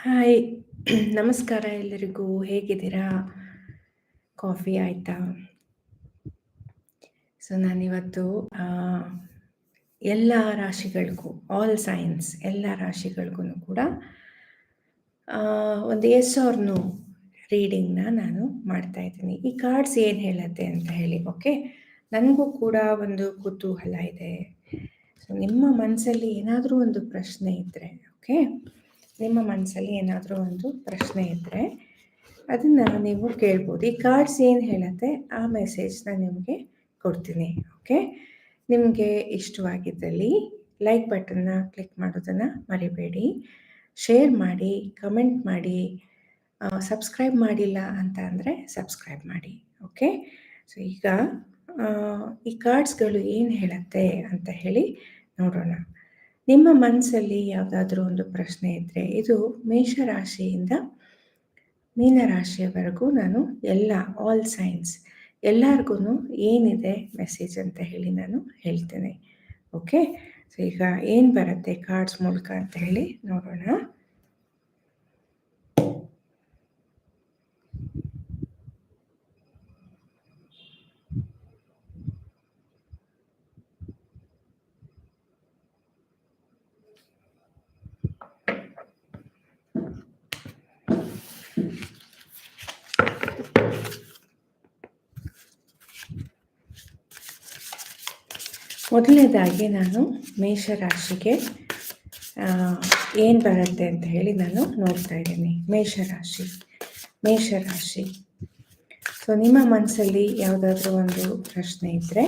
Hi. ನಮಸ್ಕಾರ ಎಲ್ಲರಿಗೂ. ಹೇಗಿದ್ದೀರಾ? ಕಾಫಿ ಆಯಿತಾ? ಸೊ, ನಾನಿವತ್ತು ಎಲ್ಲ ರಾಶಿಗಳಿಗೂ ಆಲ್ ಸೈನ್ಸ್ ಎಲ್ಲ ರಾಶಿಗಳಿಗೂ ಕೂಡ ಒಂದು ಎಸ್ ಆರ್ ನೋ ರೀಡಿಂಗ್ನ ನಾನು ಮಾಡ್ತಾ ಇದ್ದೀನಿ. ಈ ಕಾರ್ಡ್ಸ್ ಏನು ಹೇಳುತ್ತೆ ಅಂತ ಹೇಳಿ ಓಕೆ ನನಗೂ ಕೂಡ ಒಂದು ಕುತೂಹಲ ಇದೆ. ಸೊ ನಿಮ್ಮ ಮನಸ್ಸಲ್ಲಿ ಏನಾದರೂ ಒಂದು ಪ್ರಶ್ನೆ ಇದ್ದರೆ ಓಕೆ ನಿಮ್ಮ ಮನಸ್ಸಲ್ಲಿ ಏನಾದರೂ ಒಂದು ಪ್ರಶ್ನೆ ಇದ್ದರೆ ಅದನ್ನು ನೀವು ಕೇಳ್ಬೋದು. ಈ ಕಾರ್ಡ್ಸ್ ಏನು ಹೇಳುತ್ತೆ ಆ ಮೆಸೇಜ್ನ ನಿಮಗೆ ಕೊಡ್ತೀನಿ ಓಕೆ ನಿಮಗೆ ಇಷ್ಟವಾಗಿದ್ದಲ್ಲಿ ಲೈಕ್ ಬಟನ್ನ ಕ್ಲಿಕ್ ಮಾಡೋದನ್ನು ಮರಿಬೇಡಿ. ಶೇರ್ ಮಾಡಿ ಕಮೆಂಟ್ ಮಾಡಿ ಸಬ್ಸ್ಕ್ರೈಬ್ ಮಾಡಿಲ್ಲ ಅಂತ ಅಂದರೆ ಸಬ್ಸ್ಕ್ರೈಬ್ ಮಾಡಿ ಓಕೆ ಸೊ ಈಗ ಈ ಕಾರ್ಡ್ಸ್ಗಳು ಏನು ಹೇಳುತ್ತೆ ಅಂತ ಹೇಳಿ ನೋಡೋಣ. ನಿಮ್ಮ ಮನಸ್ಸಲ್ಲಿ ಯಾವುದಾದ್ರೂ ಒಂದು ಪ್ರಶ್ನೆ ಇದ್ದರೆ ಇದು ಮೇಷರಾಶಿಯಿಂದ ಮೀನರಾಶಿಯವರೆಗೂ ನಾನು ಎಲ್ಲ ಆಲ್ ಸೈನ್ಸ್ ಎಲ್ಲರಿಗೂ ಏನಿದೆ ಮೆಸೇಜ್ ಅಂತ ಹೇಳಿ ನಾನು ಹೇಳ್ತೇನೆ. ಓಕೆ ಸೊ ಈಗ ಏನು ಬರುತ್ತೆ ಕಾರ್ಡ್ಸ್ ಮೂಲಕ ಅಂತ ಹೇಳಿ ನೋಡೋಣ. ಮೊದಲನೇದಾಗಿ ನಾನು ಮೇಷರಾಶಿಗೆ ಏನು ಬರುತ್ತೆ ಅಂತ ಹೇಳಿ ನಾನು ನೋಡ್ತಾ ಇದ್ದೀನಿ. ಮೇಷರಾಶಿ ಮೇಷರಾಶಿ. ಸೊ ನಿಮ್ಮ ಮನಸ್ಸಲ್ಲಿ ಯಾವುದಾದ್ರೂ ಒಂದು ಪ್ರಶ್ನೆ ಇದ್ದರೆ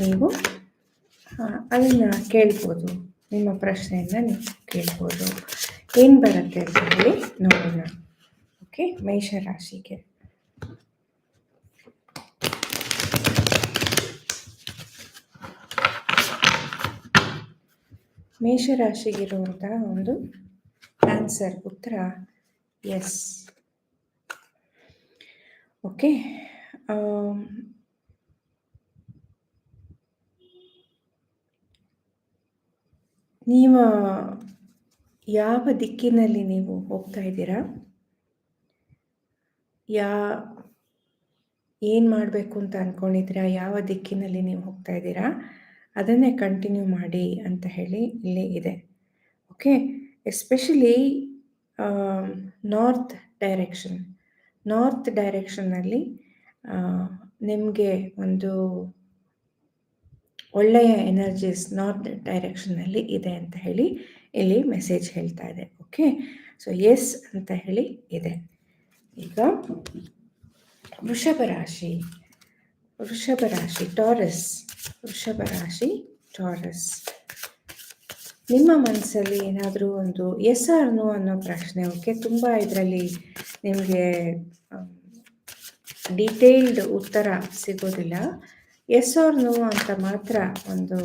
ನೀವು ಅದನ್ನು ಕೇಳ್ಬೋದು. ನಿಮ್ಮ ಪ್ರಶ್ನೆಯನ್ನು ನೀವು ಕೇಳ್ಬೋದು. ಏನು ಬರುತ್ತೆ ಅಂತ ಹೇಳಿ ನೋಡೋಣ. ಓಕೆ ಮೇಷರಾಶಿಗೆ. ಮೇಷರಾಶಿಗಿರುವಂತಹ ಒಂದು ಆನ್ಸರ್ ಉತ್ತರ ಎಸ್ ಓಕೆ ನೀವು ಯಾವ ದಿಕ್ಕಿನಲ್ಲಿ ನೀವು ಹೋಗ್ತಾ ಇದ್ದೀರಾ? ಯಾ, ಏನು ಮಾಡಬೇಕು ಅಂತ ಅಂದ್ಕೊಂಡಿದ್ದೀರಾ ಯಾವ ದಿಕ್ಕಿನಲ್ಲಿ ನೀವು ಹೋಗ್ತಾ ಇದ್ದೀರಾ? ಅದನ್ನೇ ಕಂಟಿನ್ಯೂ ಮಾಡಿ ಅಂತ ಹೇಳಿ ಇಲ್ಲಿ ಇದೆ. Okay especially north direction north ಡೈರೆಕ್ಷನ್ನಲ್ಲಿ ನಿಮಗೆ ಒಂದು ಒಳ್ಳೆಯ ಎನರ್ಜೀಸ್ ನಾರ್ತ್ ಡೈರೆಕ್ಷನ್ನಲ್ಲಿ ಇದೆ ಅಂತ ಹೇಳಿ ಇಲ್ಲಿ ಮೆಸೇಜ್ ಹೇಳ್ತಾ ಇದೆ. ಓಕೆ ಸೊ ಎಸ್ ಅಂತ ಹೇಳಿ ಇದೆ. ಈಗ ವೃಷಭ ರಾಶಿ. ವೃಷಭ ರಾಶಿ ಟಾರಸ್ ವೃಷಭ ರಾಶಿ, ಟಾರಸ್. ನಿಮ್ಮ ಮನಸ್ಸಲ್ಲಿ ಏನಾದರೂ ಒಂದು ಎಸ್ ಆರ್ ನೋ ಅನ್ನೋ ಪ್ರಶ್ನೆ, ಓಕೆ? ತುಂಬ ಇದರಲ್ಲಿ ನಿಮಗೆ ಡೀಟೇಲ್ಡ್ ಉತ್ತರ ಸಿಗೋದಿಲ್ಲ. ಎಸ್ ಆರ್ ನೋ ಅಂತ ಮಾತ್ರ ಒಂದು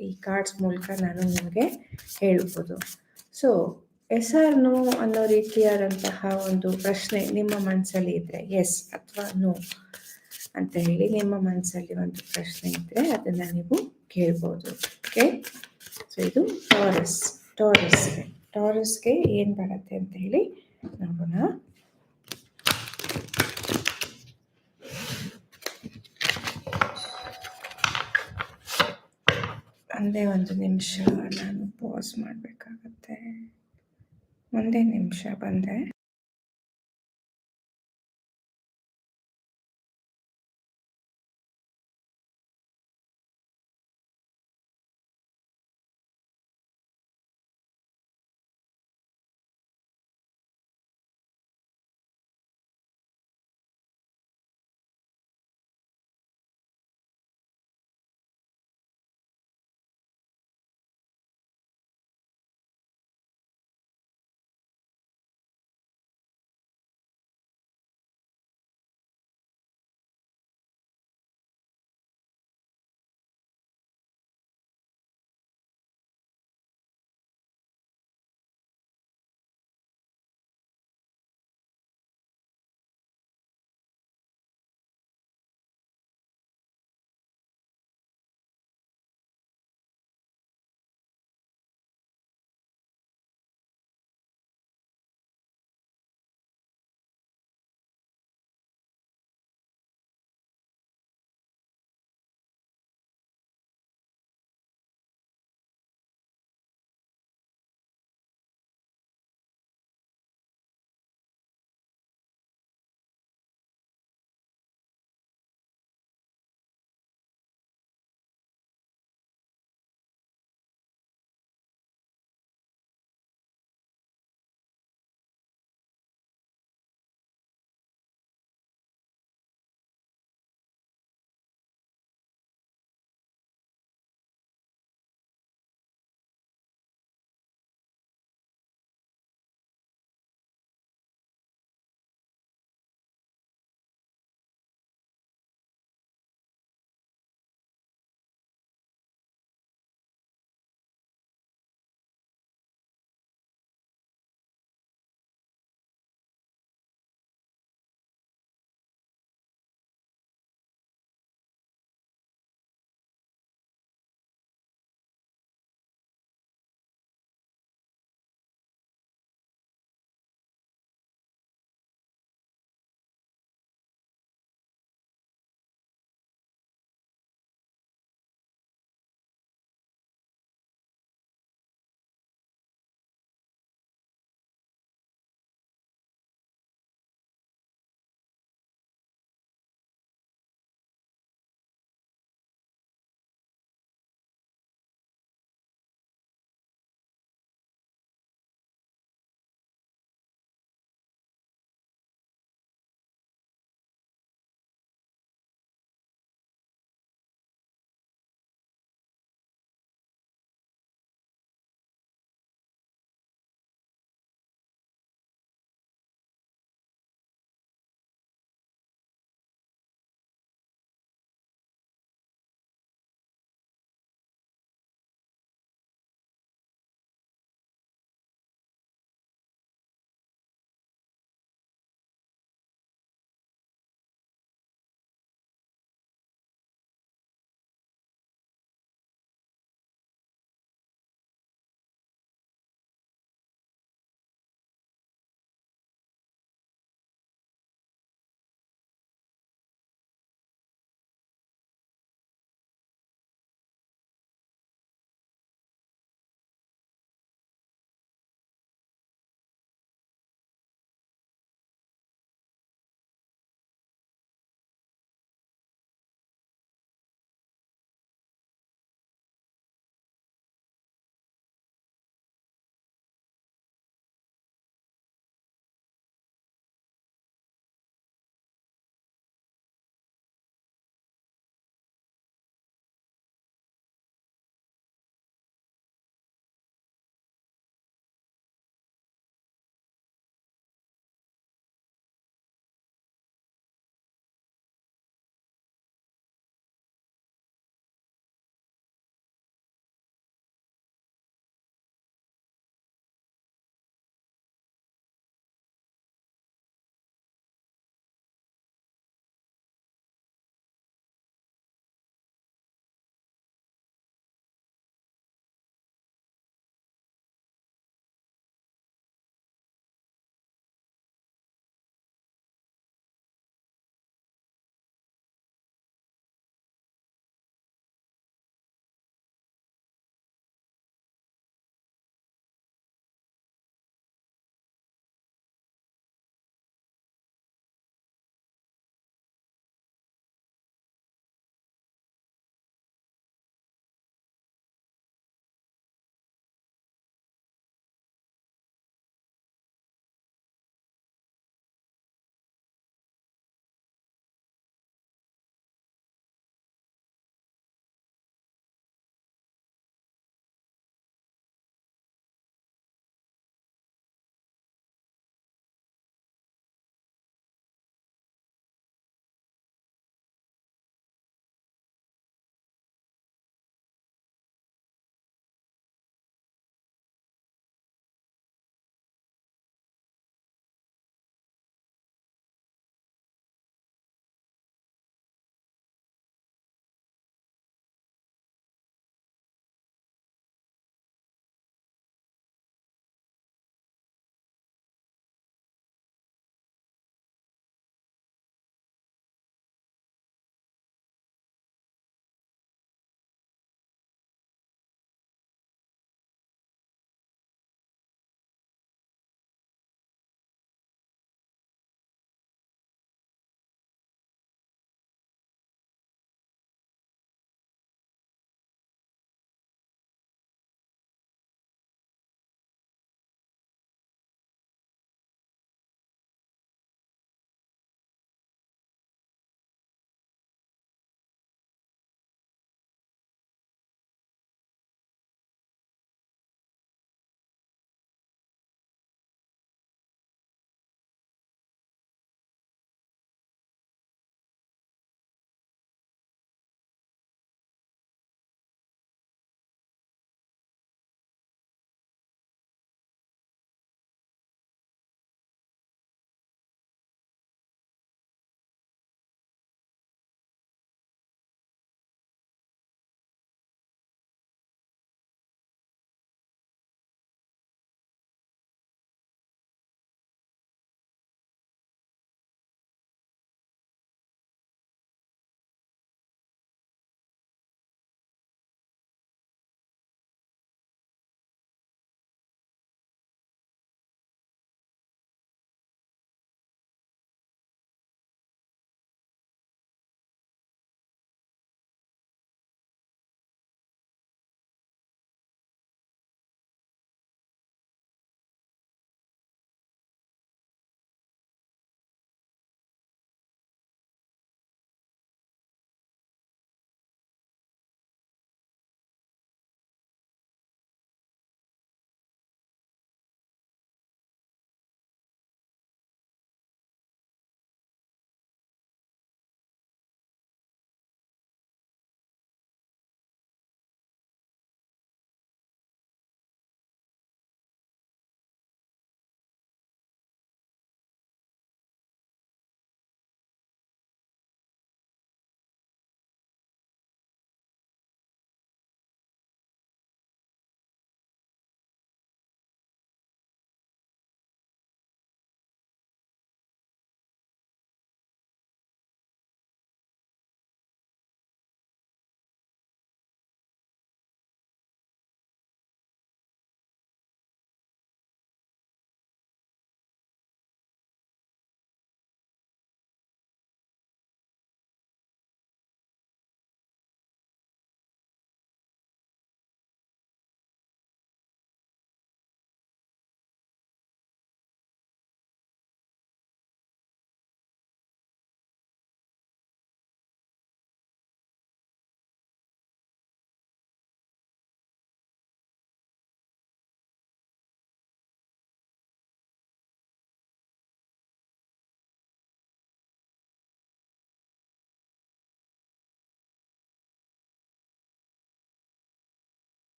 ಈ ಕಾರ್ಡ್ಸ್ ಮೂಲಕ ನಾನು ನಿಮಗೆ ಹೇಳ್ಬೋದು. ಸೊ ಎಸ್ ಆರ್ ನೋ ಅನ್ನೋ ರೀತಿಯಾದಂತಹ ಒಂದು ಪ್ರಶ್ನೆ ನಿಮ್ಮ ಮನಸ್ಸಲ್ಲಿ ಇದ್ದರೆ ಎಸ್ ಅಥವಾ ನೋ ಅಂತ ಹೇಳಿ ನಿಮ್ಮ ಮನಸ್ಸಲ್ಲಿ ಒಂದು ಪ್ರಶ್ನೆ ಇದ್ದರೆ ಅದನ್ನು ನೀವು ಕೇಳ್ಬೋದು ಓಕೆ ಸೊ ಇದು ಟಾರಸ್ ಟಾರಸ್ಗೆ ಟಾರಸ್ಗೆ ಏನು ಬರುತ್ತೆ ಅಂತ ಹೇಳಿ ನೋಡೋಣ. ಒಂದೇ ಒಂದು ನಿಮಿಷ, ನಾನು ಪಾಸ್ ಮಾಡಬೇಕಾಗತ್ತೆ. ಒಂದೇ ನಿಮಿಷ ಬಂದೆ.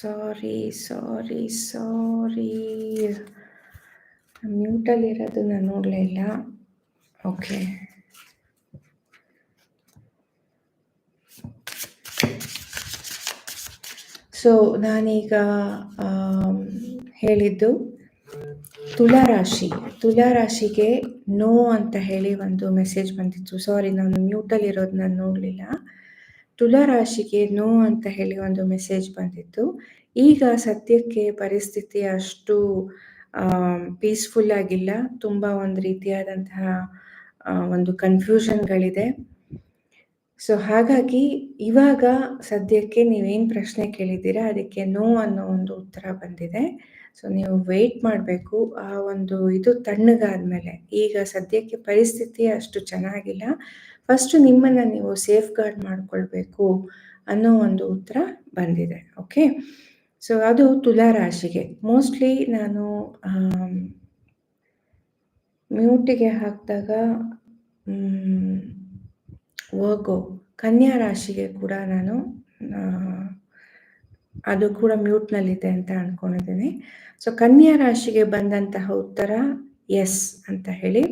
ಸಾರಿ ಸಾರಿ ಸಾರಿ ಮ್ಯೂಟಲ್ಲಿರೋದು ನಾನು ನೋಡಲೇ ಇಲ್ಲ. ಓಕೆ ಸೊ ನಾನೀಗ ಹೇಳಿದ್ದು ತುಲಾ ರಾಶಿ. ತುಲಾ ರಾಶಿಗೆ ನೋ ಅಂತ ಹೇಳಿ ಒಂದು ಮೆಸೇಜ್ ಬಂದಿತ್ತು. ಸಾರಿ ನಾನು ಮ್ಯೂಟಲ್ಲಿ ಇರೋದು ನಾನು ನೋಡಲಿಲ್ಲ. ತುಲಾ ರಾಶಿಗೆ ನೋ ಅಂತ ಹೇಳಿ ಒಂದು ಮೆಸೇಜ್ ಬಂದಿತ್ತು. ಈಗ ಸದ್ಯಕ್ಕೆ ಪರಿಸ್ಥಿತಿ ಅಷ್ಟು ಪೀಸ್ಫುಲ್ ಆಗಿಲ್ಲ. ತುಂಬ ಒಂದು ರೀತಿಯಾದಂತಹ ಒಂದು ಕನ್ಫ್ಯೂಷನ್ಗಳಿದೆ ಸೊ ಹಾಗಾಗಿ ಇವಾಗ ಸದ್ಯಕ್ಕೆ ನೀವೇನು ಪ್ರಶ್ನೆ ಕೇಳಿದ್ದೀರಾ, ಅದಕ್ಕೆ ನೋ ಅನ್ನೋ ಒಂದು ಉತ್ತರ ಬಂದಿದೆ. ಸೊ ನೀವು ವೆಯ್ಟ್ ಮಾಡಬೇಕು. ಆ ಒಂದು ಇದು ತಣ್ಣಗಾದ್ಮೇಲೆ ಈಗ ಸದ್ಯಕ್ಕೆ ಪರಿಸ್ಥಿತಿ ಅಷ್ಟು ಚೆನ್ನಾಗಿಲ್ಲ. ಫಸ್ಟ್ ನಿಮ್ಮನ್ನು ನೀವು ಸೇಫ್ ಗಾರ್ಡ್ ಮಾಡ್ಕೊಳ್ಬೇಕು ಅನ್ನೋ ಒಂದು ಉತ್ತರ ಬಂದಿದೆ ಓಕೆ ಸೊ ಅದು ತುಲಾ ರಾಶಿಗೆ. ಮೋಸ್ಟ್ಲಿ ನಾನು ಮ್ಯೂಟಿಗೆ ಹಾಕಿದಾಗ ವರ್ಗೋ ಕನ್ಯಾ ರಾಶಿಗೆ ಕೂಡ ನಾನು ಅದು ಕೂಡ ಮ್ಯೂಟ್ನಲ್ಲಿದೆ ಅಂತ ಅನ್ಕೊಂಡಿದ್ದೀನಿ. ಸೊ ಕನ್ಯಾ ರಾಶಿಗೆ ಬಂದಂತಹ ಉತ್ತರ ಎಸ್ ಅಂತ ಹೇಳಿ.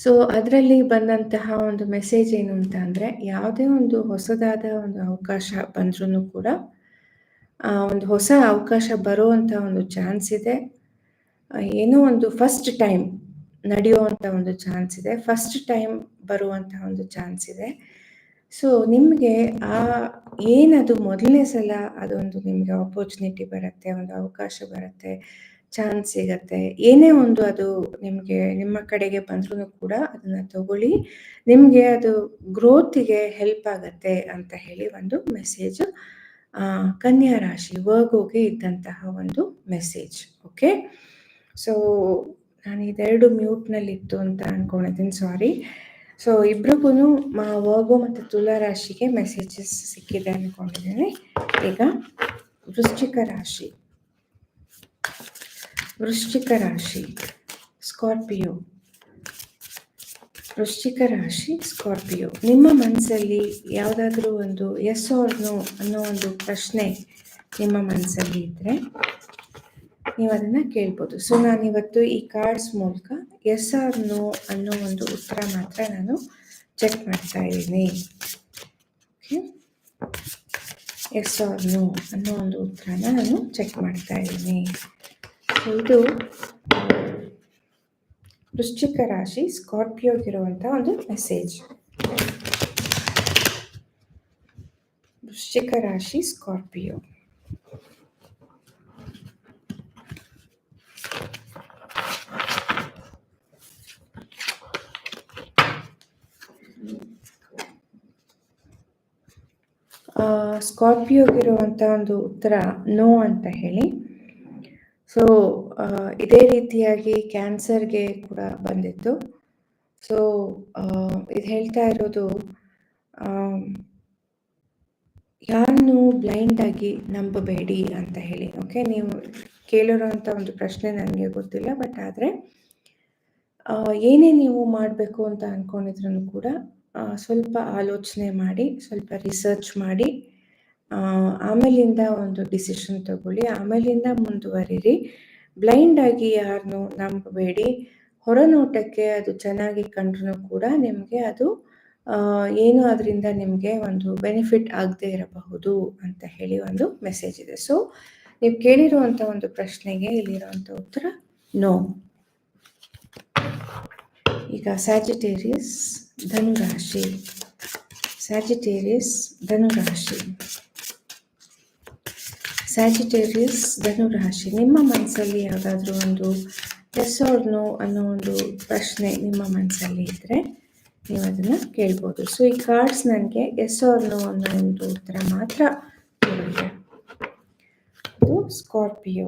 ಸೊ ಅದರಲ್ಲಿ ಬಂದಂತಹ ಒಂದು ಮೆಸೇಜ್ ಏನು ಅಂತ ಅಂದರೆ, ಯಾವುದೇ ಒಂದು ಹೊಸದಾದ ಒಂದು ಅವಕಾಶ ಬಂದ್ರೂ ಕೂಡ ಒಂದು ಹೊಸ ಅವಕಾಶ ಬರುವಂಥ ಒಂದು ಚಾನ್ಸ್ ಇದೆ. ಏನೋ ಒಂದು ಫಸ್ಟ್ ಟೈಮ್ ನಡೆಯುವಂಥ ಒಂದು ಚಾನ್ಸ್ ಇದೆ. ಫಸ್ಟ್ ಟೈಮ್ ಬರುವಂಥ ಒಂದು ಚಾನ್ಸ್ ಇದೆ. ಸೊ ನಿಮಗೆ ಆ, ಏನದು ಮೊದಲನೇ ಸಲ ಅದೊಂದು ನಿಮಗೆ ಆಪರ್ಚುನಿಟಿ ಬರುತ್ತೆ, ಒಂದು ಅವಕಾಶ ಬರುತ್ತೆ? ಚಾನ್ಸ್ ಸಿಗತ್ತೆ. ಏನೇ ಒಂದು ಅದು ನಿಮಗೆ ನಿಮ್ಮ ಕಡೆಗೆ ಬಂದ್ರೂ ಕೂಡ ಅದನ್ನ ತಗೊಳ್ಳಿ. ನಿಮಗೆ ಅದು ಗ್ರೋತಿಗೆ ಹೆಲ್ಪ್ ಆಗತ್ತೆ ಅಂತ ಹೇಳಿ ಒಂದು ಮೆಸೇಜ್ ಕನ್ಯಾ ರಾಶಿ ವರ್ಗೋಗೆ ಇದ್ದಂತಹ ಒಂದು ಮೆಸೇಜ್, ಓಕೆ? ಸೊ, ನಾನು ಇದೆರಡು ಮ್ಯೂಟ್ನಲ್ಲಿತ್ತು ಅಂತ ಅನ್ಕೊಂಡಿದ್ದೀನಿ, ಸಾರಿ. ಸೊ ಇಬ್ರಿಗೂ ಮಾ ವರ್ಗೋ ಮತ್ತು ತುಲಾ ರಾಶಿಗೆ ಮೆಸೇಜಸ್ ಸಿಕ್ಕಿದೆ ಅನ್ಕೊಂಡಿದ್ದೀನಿ. ಈಗ ವೃಶ್ಚಿಕ ರಾಶಿ. ವೃಶ್ಚಿಕ ರಾಶಿ, ಸ್ಕಾರ್ಪಿಯೋ. ವೃಶ್ಚಿಕ ರಾಶಿ, ಸ್ಕಾರ್ಪಿಯೋ. ನಿಮ್ಮ ಮನಸ್ಸಲ್ಲಿ ಯಾವುದಾದ್ರೂ ಒಂದು ಎಸ್ ಆರ್ ಅನ್ನೋ ಒಂದು ಪ್ರಶ್ನೆ ನಿಮ್ಮ ಮನಸ್ಸಲ್ಲಿ ಇದ್ದರೆ ನೀವು ಅದನ್ನು ಕೇಳ್ಬೋದು. ಸೊ ನಾನಿವತ್ತು ಈ ಕಾರ್ಡ್ಸ್ ಮೂಲಕ ಎಸ್ ಆರ್ ನೋ ಅನ್ನೋ ಒಂದು ಉತ್ತರ ಮಾತ್ರ ನಾನು ಚೆಕ್ ಮಾಡ್ತಾ ಇದ್ದೀನಿ. ಓಕೆ ಎಸ್ ಆರ್ ನೋ ಅನ್ನೋ ಒಂದು ಉತ್ತರನ ನಾನು ಚೆಕ್ ಮಾಡ್ತಾ ಇದ್ದೀನಿ. ಇದು ವೃಶ್ಚಿಕ ರಾಶಿ ಸ್ಕಾರ್ಪಿಯೋಗಿರುವಂಥ ಒಂದು ಮೆಸೇಜ್ ವೃಶ್ಚಿಕ ರಾಶಿ, ಸ್ಕಾರ್ಪಿಯೋ. ಸ್ಕಾರ್ಪಿಯೋಗಿರುವಂಥ ಒಂದು ಉತ್ತರ ನೋ ಅಂತ ಹೇಳಿ. ಸೊ ಇದೇ ರೀತಿಯಾಗಿ ಕ್ಯಾನ್ಸರ್ಗೆ ಕೂಡ ಬಂದಿತ್ತು. ಸೊ ಇದು ಹೇಳ್ತಾ ಇರೋದು ಯಾರನ್ನು ಬ್ಲೈಂಡಾಗಿ ನಂಬಬೇಡಿ ಅಂತ ಹೇಳಿ. ಓಕೆ ನೀವು ಕೇಳಿರೋಂಥ ಒಂದು ಪ್ರಶ್ನೆ ನನಗೆ ಗೊತ್ತಿಲ್ಲ ಬಟ್ ಆದರೆ ಏನೇ ನೀವು ಮಾಡಬೇಕು ಅಂತ ಅಂದ್ಕೊಂಡಿದ್ರು ಕೂಡ ಸ್ವಲ್ಪ ಆಲೋಚನೆ ಮಾಡಿ, ಸ್ವಲ್ಪ ರಿಸರ್ಚ್ ಮಾಡಿ ಆಮೇಲಿಂದ ಒಂದು ಡಿಸಿಷನ್ ತಗೊಳ್ಳಿ. ಆಮೇಲಿಂದ ಮುಂದುವರಿರಿ. ಬ್ಲೈಂಡ್ ಆಗಿ ಯಾರನ್ನು ನಂಬಬೇಡಿ. ಹೊರನೋಟಕ್ಕೆ ಅದು ಚೆನ್ನಾಗಿ ಕಂಡ್ರೂ ಕೂಡ ನಿಮಗೆ ಅದು ಏನು ಅದರಿಂದ ನಿಮಗೆ ಒಂದು ಬೆನಿಫಿಟ್ ಆಗದೆ ಇರಬಹುದು ಅಂತ ಹೇಳಿ ಒಂದು ಮೆಸೇಜ್ ಇದೆ. ಸೊ ನೀವು ಕೇಳಿರುವಂಥ ಒಂದು ಪ್ರಶ್ನೆಗೆ ಇಲ್ಲಿರುವಂಥ ಉತ್ತರ ನೋ ಈಗ ಸ್ಯಾಜಿಟೇರಿಯಸ್ ಧನುರಾಶಿ. ಸ್ಯಾಜಿಟೇರಿಯಸ್ ಧನುರಾಶಿ. ಸ್ಯಾಜಿಟೇರಿಯಸ್ ಧನುರಾಶಿ, ನಿಮ್ಮ ಮನಸ್ಸಲ್ಲಿ ಯಾವುದಾದ್ರೂ ಒಂದು ಆರ್ ನೋ ಅನ್ನೋ ಒಂದು ಪ್ರಶ್ನೆ ನಿಮ್ಮ ಮನಸ್ಸಲ್ಲಿ ಇದ್ದರೆ ನೀವು ಅದನ್ನು ಕೇಳ್ಬೋದು. ಸೊ ಈ ಕಾರ್ಡ್ಸ್ ನನಗೆ ಎಸ್ ಆರ್ ನೋ ಅನ್ನೋ ಒಂದು ಉತ್ತರ ಮಾತ್ರ ಕೊಡುತ್ತೆ. ಅದು ಸ್ಕಾರ್ಪಿಯೋ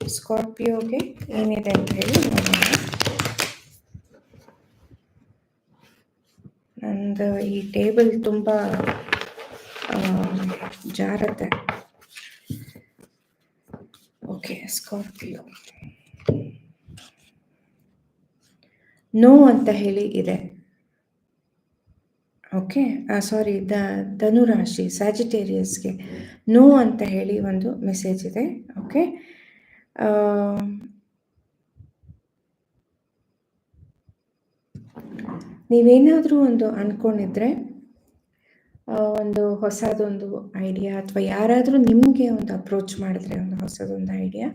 ಸ್ಕಾರ್ಪಿಯೋಗೆ ಏನಿದೆ ಅಂತ ಹೇಳಿ ನೋಡೋಣ. ನಂದು ಈ ಟೇಬಲ್ ತುಂಬ ಜಾರತ್ತೆ ಓಕೆ ಸ್ಕಾರ್ಪಿಯೋ. ನೋ ಅಂತ ಹೇಳಿ ಇದೆ. ಓಕೆ ಸಾರಿ ದ, ಧನುರಾಶಿ ಸ್ಯಾಜಿಟೇರಿಯಸ್ಗೆ ನೋ ಅಂತ ಹೇಳಿ ಒಂದು ಮೆಸೇಜ್ ಇದೆ. ಓಕೆ ನೀವೇನಾದರೂ ಒಂದು ಅಂದ್ಕೊಂಡಿದ್ರೆ ಒಂದು ಹೊಸದೊಂದು ಐಡಿಯಾ ಅಥವಾ ಯಾರಾದರೂ ನಿಮಗೆ ಒಂದು ಅಪ್ರೋಚ್ ಮಾಡಿದ್ರೆ ಒಂದು ಹೊಸದೊಂದು ಐಡಿಯಾ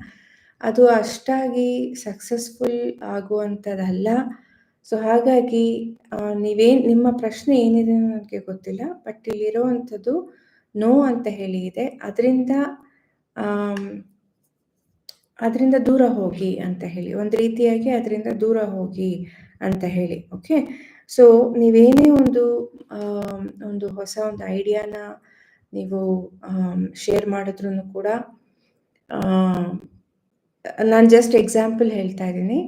ಅದು ಅಷ್ಟಾಗಿ ಸಕ್ಸಸ್ಫುಲ್ ಆಗುವಂಥದ್ದಲ್ಲ. ಸೊ ಹಾಗಾಗಿ ನೀವೇನು, ನಿಮ್ಮ ಪ್ರಶ್ನೆ ಏನಿದೆ ನನಗೆ ಗೊತ್ತಿಲ್ಲ ಬಟ್ ಇಲ್ಲಿರುವಂಥದ್ದು ನೋ ಅಂತ ಹೇಳಿ ಇದೆ. ಅದರಿಂದ ಅದರಿಂದ ದೂರ ಹೋಗಿ ಅಂತ ಹೇಳಿ. ಒಂದು ರೀತಿಯಾಗಿ ಅದರಿಂದ ದೂರ ಹೋಗಿ ಅಂತ ಹೇಳಿ ಓಕೆ ಸೊ ನೀವೇನೇ ಒಂದು ಒಂದು ಹೊಸ ಒಂದು ಐಡಿಯಾನ ನೀವು ಶೇರ್ ಮಾಡಿದ್ರು ಕೂಡ ನಾನು ಜಸ್ಟ್ ಎಕ್ಸಾಂಪಲ್ ಹೇಳ್ತಾ ಇದ್ದೀನಿ.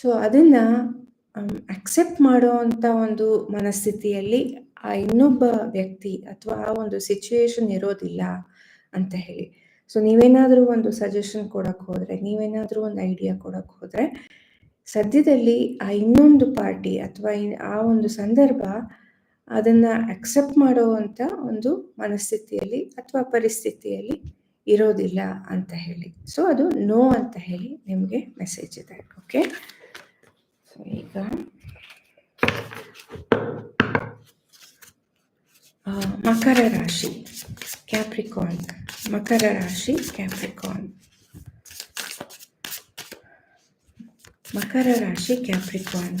ಸೊ ಅದನ್ನು ಅಕ್ಸೆಪ್ಟ್ ಮಾಡುವಂಥ ಒಂದು ಮನಸ್ಥಿತಿಯಲ್ಲಿ ಆ ಇನ್ನೊಬ್ಬ ವ್ಯಕ್ತಿ ಅಥವಾ ಆ ಒಂದು ಸಿಚುವೇಶನ್ ಇರೋದಿಲ್ಲ ಅಂತ ಹೇಳಿ. ಸೊ ನೀವೇನಾದರೂ ಒಂದು ಸಜೆಷನ್ ಕೊಡಕ್ಕೆ ಹೋದರೆ, ನೀವೇನಾದರೂ ಒಂದು ಐಡಿಯಾ ಕೊಡಕ್ಕೆ ಹೋದರೆ ಸದ್ಯದಲ್ಲಿ ಆ ಇನ್ನೊಂದು ಪಾರ್ಟಿ ಅಥವಾ ಆ ಒಂದು ಸಂದರ್ಭ ಅದನ್ನು ಅಕ್ಸೆಪ್ಟ್ ಮಾಡುವಂಥ ಒಂದು ಮನಸ್ಥಿತಿಯಲ್ಲಿ ಅಥವಾ ಪರಿಸ್ಥಿತಿಯಲ್ಲಿ ಇರೋದಿಲ್ಲ ಅಂತ ಹೇಳಿ. ಸೊ ಅದು ನೋ ಅಂತ ಹೇಳಿ ನಿಮಗೆ ಮೆಸೇಜ್ ಇದೆ. ಓಕೆ ಸೊ ಈಗ ಮಕರ ರಾಶಿ ಕ್ಯಾಪ್ರಿಕಾನ್ ಮಕರ ರಾಶಿ ಕ್ಯಾಪ್ರಿಕಾನ್ ಮಕರ ರಾಶಿ ಕ್ಯಾಪ್ರಿಕಾನ್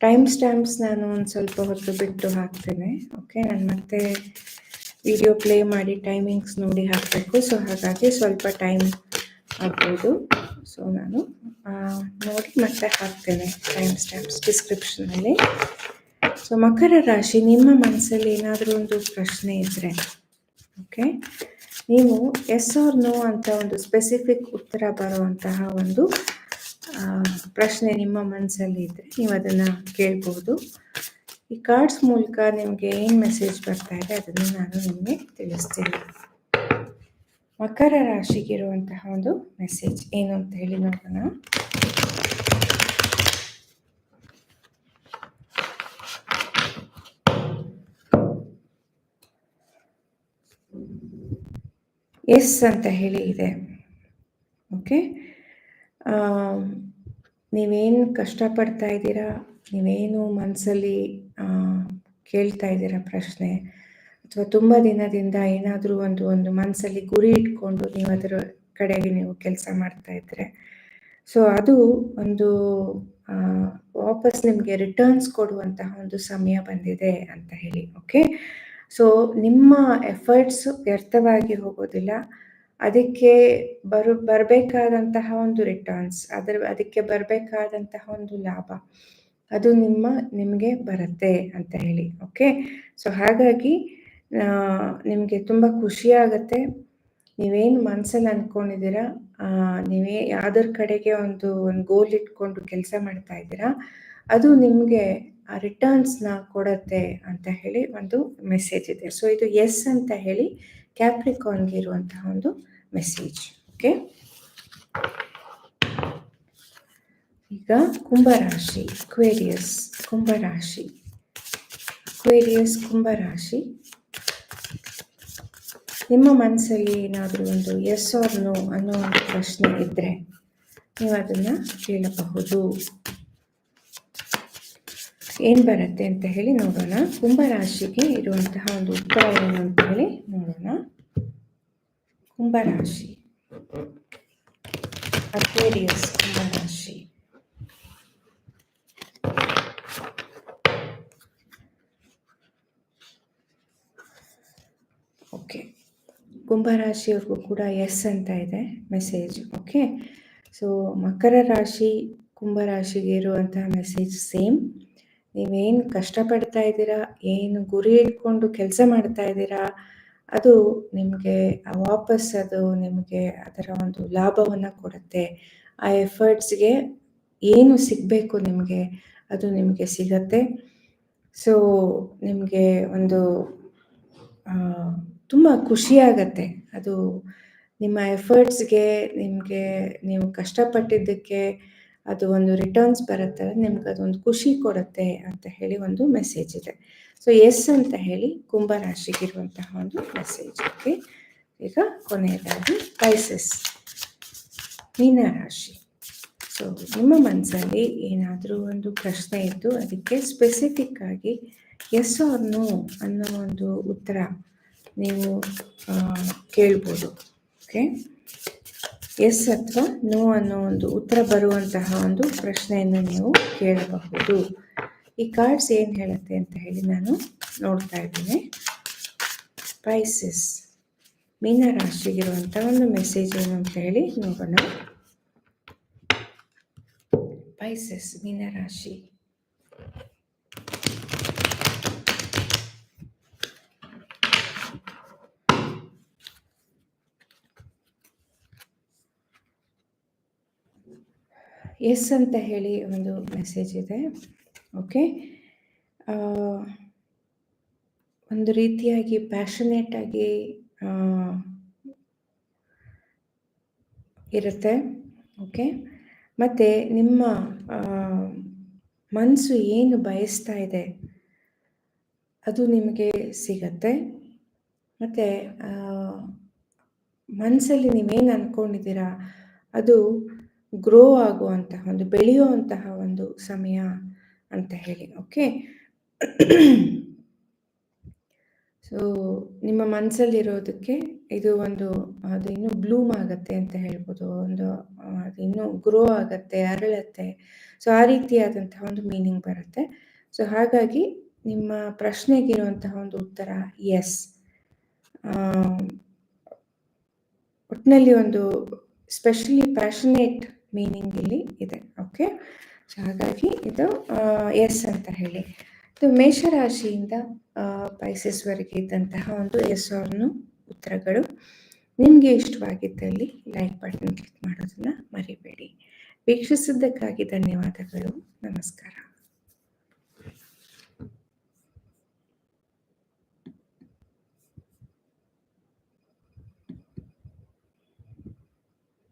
ಟೈಮ್ ಸ್ಟ್ಯಾಂಪ್ಸ್ ನಾನು ಒಂದು ಸ್ವಲ್ಪ ಹೊತ್ತು ಬಿಟ್ಟು ಹಾಕ್ತೇನೆ ಓಕೆ ನಾನು ಮತ್ತೆ ವಿಡಿಯೋ ಪ್ಲೇ ಮಾಡಿ ಟೈಮಿಂಗ್ಸ್ ನೋಡಿ ಹಾಕಬೇಕು ಸೊ ಹಾಗಾಗಿ ಸ್ವಲ್ಪ ಟೈಮ್ ಆಗ್ಬೋದು. ಸೊ ನಾನು ನೋಡಿ ಮತ್ತೆ ಹಾಕ್ತೇನೆ ಟೈಮ್ ಸ್ಟ್ಯಾಂಪ್ಸ್ ಡಿಸ್ಕ್ರಿಪ್ಷನಲ್ಲಿ ಸೊ ಮಕರ ರಾಶಿ, ನಿಮ್ಮ ಮನಸ್ಸಲ್ಲಿ ಏನಾದರೂ ಒಂದು ಪ್ರಶ್ನೆ ಇದ್ದರೆ ಓಕೆ ನೀವು ಎಸ್ ಆರ್ ನೋ ಅಂತ ಒಂದು ಸ್ಪೆಸಿಫಿಕ್ ಉತ್ತರ ಬರುವಂತಹ ಒಂದು ಪ್ರಶ್ನೆ ನಿಮ್ಮ ಮನಸ್ಸಲ್ಲಿ ಇದ್ದರೆ ನೀವು ಅದನ್ನು ಕೇಳ್ಬೋದು. ಈ ಕಾರ್ಡ್ಸ್ ಮೂಲಕ ನಿಮಗೆ ಏನು ಮೆಸೇಜ್ ಬರ್ತಾ ಇದೆ ಅದನ್ನು ನಾನು ನಿಮಗೆ ತಿಳಿಸ್ತೀನಿ. ಮಕರ ರಾಶಿಗಿರುವಂತಹ ಒಂದು ಮೆಸೇಜ್ ಏನು ಅಂತ ಹೇಳಿ ನೋಡೋಣ. ಎಸ್ ಅಂತ ಹೇಳಿ ಇದೆ. ಓಕೆ ನೀವೇನು ಕಷ್ಟಪಡ್ತಾ ಇದ್ದೀರಾ? ನೀವೇನು ಮನಸ್ಸಲ್ಲಿ ಕೇಳ್ತಾ ಇದ್ದೀರಾ ಪ್ರಶ್ನೆ? ಅಥವಾ ತುಂಬ ದಿನದಿಂದ ಏನಾದರೂ ಒಂದು ಒಂದು ಮನಸ್ಸಲ್ಲಿ ಗುರಿ ಇಟ್ಕೊಂಡು ನೀವು ಅದರ ಕಡೆಗೆ ನೀವು ಕೆಲಸ ಮಾಡ್ತಾ ಇದ್ದರೆ ಸೊ ಅದು ಒಂದು ವಾಪಸ್ ನಿಮಗೆ ರಿಟರ್ನ್ಸ್ ಕೊಡುವಂತಹ ಒಂದು ಸಮಯ ಬಂದಿದೆ ಅಂತ ಹೇಳಿ ಓಕೆ ಸೊ ನಿಮ್ಮ ಎಫರ್ಟ್ಸ್ ವ್ಯರ್ಥವಾಗಿ ಹೋಗೋದಿಲ್ಲ. ಅದಕ್ಕೆ ಬರು, ಬರಬೇಕಾದಂತಹ ಒಂದು ರಿಟರ್ನ್ಸ್ ಅದರ, ಅದಕ್ಕೆ ಬರಬೇಕಾದಂತಹ ಒಂದು ಲಾಭ, ಅದು ನಿಮ್ಮ, ನಿಮಗೆ ಬರುತ್ತೆ ಅಂತ ಹೇಳಿ ಓಕೆ ಸೊ ಹಾಗಾಗಿ ನಿಮಗೆ ತುಂಬ ಖುಷಿಯಾಗತ್ತೆ. ನೀವೇನು ಮನಸ್ಸಲ್ಲಿ ಅಂದ್ಕೊಂಡಿದ್ದೀರಾ ನೀವೇ ಯಾವ್ದ್ರ ಕಡೆಗೆ ಒಂದು ಒಂದು ಗೋಲ್ ಇಟ್ಕೊಂಡು ಕೆಲಸ ಮಾಡ್ತಾ ಇದ್ದೀರಾ? ಅದು ನಿಮಗೆ ಆ ರಿಟರ್ನ್ಸ್ನ ಕೊಡತ್ತೆ ಅಂತ ಹೇಳಿ ಒಂದು ಮೆಸೇಜ್ ಇದೆ. ಸೊ ಇದು ಎಸ್ ಅಂತ ಹೇಳಿ ಕ್ಯಾಪ್ರಿಕಾನ್ಗೆ ಇರುವಂತಹ ಒಂದು ಮೆಸೇಜ್ ಓಕೆ ಈಗ ಕುಂಭರಾಶಿ ಕ್ವೇರಿಯಸ್ ಕುಂಭರಾಶಿ ಕ್ವೇರಿಯಸ್ ಕುಂಭರಾಶಿ. ನಿಮ್ಮ ಮನಸ್ಸಲ್ಲಿ ಏನಾದರೂ ಒಂದು ಎಸ್ ಆರ್ ನೋ ಅನ್ನೋ ಒಂದು ಪ್ರಶ್ನೆ ಇದ್ದರೆ ನೀವು ಅದನ್ನು ಕೇಳಬಹುದು. ಏನು ಬರುತ್ತೆ ಅಂತ ಹೇಳಿ ನೋಡೋಣ. ಕುಂಭರಾಶಿಗೆ ಇರುವಂತಹ ಒಂದು ಉತ್ತರ ಏನು ಅಂತ ಹೇಳಿ ನೋಡೋಣ. ಕುಂಭರಾಶಿ. ಅಕ್ವೇರಿಯಸ್ ಕುಂಭರಾಶಿ. ಓಕೆ ಕುಂಭರಾಶಿಯವ್ರಿಗೂ ಕೂಡ ಎಸ್ ಅಂತ ಇದೆ ಮೆಸೇಜ್ ಓಕೆ ಸೊ ಮಕರ ರಾಶಿ, ಕುಂಭರಾಶಿಗೆ ಇರುವಂತಹ ಮೆಸೇಜ್ ಸೇಮ್ ನೀವೇನು ಕಷ್ಟಪಡ್ತಾ ಇದ್ದೀರಾ? ಏನು ಗುರಿ ಇಟ್ಕೊಂಡು ಕೆಲಸ ಮಾಡ್ತಾ ಇದ್ದೀರಾ? ಅದು ನಿಮಗೆ ವಾಪಸ್ ಅದು ನಿಮಗೆ ಅದರ ಒಂದು ಲಾಭವನ್ನು ಕೊಡುತ್ತೆ. ಆ ಎಫರ್ಟ್ಸ್ಗೆ ಏನು ಸಿಗಬೇಕು ನಿಮಗೆ ಅದು ನಿಮಗೆ ಸಿಗತ್ತೆ. ಸೊ ನಿಮಗೆ ಒಂದು ತುಂಬ ಖುಷಿಯಾಗತ್ತೆ ಅದು ನಿಮ್ಮ ಎಫರ್ಟ್ಸ್ಗೆ ನಿಮಗೆ ನೀವು ಕಷ್ಟಪಟ್ಟಿದ್ದಕ್ಕೆ ಅದು ಒಂದು ರಿಟರ್ನ್ಸ್ ಬರುತ್ತೆ, ನಿಮ್ಗೆ ಅದೊಂದು ಖುಷಿ ಕೊಡುತ್ತೆ ಅಂತ ಹೇಳಿ ಒಂದು ಮೆಸೇಜ್ ಇದೆ. ಸೊ ಎಸ್ ಅಂತ ಹೇಳಿ ಕುಂಭರಾಶಿಗಿರುವಂತಹ ಒಂದು ಮೆಸೇಜ್ ಓಕೆ ಈಗ ಕೊನೆಯದಾಗಿ ಪೈಸಸ್ ಮೀನರಾಶಿ ಸೊ ನಿಮ್ಮ ಮನಸ್ಸಲ್ಲಿ ಏನಾದರೂ ಒಂದು ಪ್ರಶ್ನೆ ಇದ್ದು ಅದಕ್ಕೆ ಸ್ಪೆಸಿಫಿಕ್ ಆಗಿ ಎಸ್ ನೋ ಅನ್ನೋ ಒಂದು ಉತ್ತರ ನೀವು ಕೇಳ್ಬೋದು ಓಕೆ ಎಸ್ ಅಥವಾ ನೋ ಅನ್ನೋ ಒಂದು ಉತ್ತರ ಬರುವಂತಹ ಒಂದು ಪ್ರಶ್ನೆಯನ್ನು ನೀವು ಕೇಳಬಹುದು. ಈ ಕಾರ್ಡ್ಸ್ ಏನು ಹೇಳುತ್ತೆ ಅಂತ ಹೇಳಿ ನಾನು ನೋಡ್ತಾ ಇದ್ದೀನಿ. ಸ್ಪೈಸಸ್ ಮೀನರಾಶಿಗಿರುವಂಥ ಒಂದು ಮೆಸೇಜ್ ಏನು ಅಂತ ಹೇಳಿ ನೋಡೋಣ. ಪೈಸಸ್ ಮೀನರಾಶಿ. ಎಸ್ ಅಂತ ಹೇಳಿ ಒಂದು ಮೆಸೇಜ್ ಇದೆ. ಓಕೆ ಒಂದು ರೀತಿಯಾಗಿ ಪ್ಯಾಷನೇಟಾಗಿ ಇರುತ್ತೆ. ಓಕೆ ಮತ್ತು ನಿಮ್ಮ ಮನಸ್ಸು ಏನು ಬಯಸ್ತಾ ಇದೆ, ಅದು ನಿಮಗೆ ಸಿಗತ್ತೆ. ಮತ್ತು ಮನಸ್ಸಲ್ಲಿ ನೀವೇನು ಅಂದ್ಕೊಂಡಿದ್ದೀರಾ ಅದು ಗ್ರೋ ಆಗುವಂತಹ ಒಂದು, ಬೆಳೆಯುವಂತಹ ಒಂದು ಸಮಯ ಅಂತ ಹೇಳಿ ಓಕೆ ಸೊ ನಿಮ್ಮ ಮನಸ್ಸಲ್ಲಿರೋದಕ್ಕೆ ಇದು ಒಂದು, ಅದು ಇನ್ನೂ ಬ್ಲೂಮ್ ಆಗುತ್ತೆ ಅಂತ ಹೇಳ್ಬೋದು, ಒಂದು, ಅದು ಇನ್ನೂ ಗ್ರೋ ಆಗತ್ತೆ, ಅರಳತ್ತೆ. ಸೊ ಆ ರೀತಿಯಾದಂತಹ ಒಂದು ಮೀನಿಂಗ್ ಬರುತ್ತೆ. ಸೊ ಹಾಗಾಗಿ ನಿಮ್ಮ ಪ್ರಶ್ನೆಗಿರುವಂತಹ ಒಂದು ಉತ್ತರ ಎಸ್ ಒಟ್ಟಿನಲ್ಲಿ ಒಂದು ಸ್ಪೆಷಲಿ ಪ್ಯಾಷನೇಟ್ ಮೀನಿಂಗ್ ಇಲ್ಲಿ ಇದೆ ಓಕೆ ಹಾಗಾಗಿ ಇದು ಎಸ್ ಅಂತ ಹೇಳಿ. ಇದು ಮೇಷರಾಶಿಯಿಂದ ಪೈಸಸ್ವರೆಗೆ ಇದ್ದಂತಹ ಒಂದು ಎಸ್ ಅವ್ರನ್ನು ಉತ್ತರಗಳು. ನಿಮಗೆ ಇಷ್ಟವಾಗಿದ್ದಲ್ಲಿ ಲೈಕ್ ಬಟನ್ ಕ್ಲಿಕ್ ಮಾಡೋದನ್ನು ಮರಿಬೇಡಿ. ವೀಕ್ಷಿಸಿದ್ದಕ್ಕಾಗಿ ಧನ್ಯವಾದಗಳು. ನಮಸ್ಕಾರ.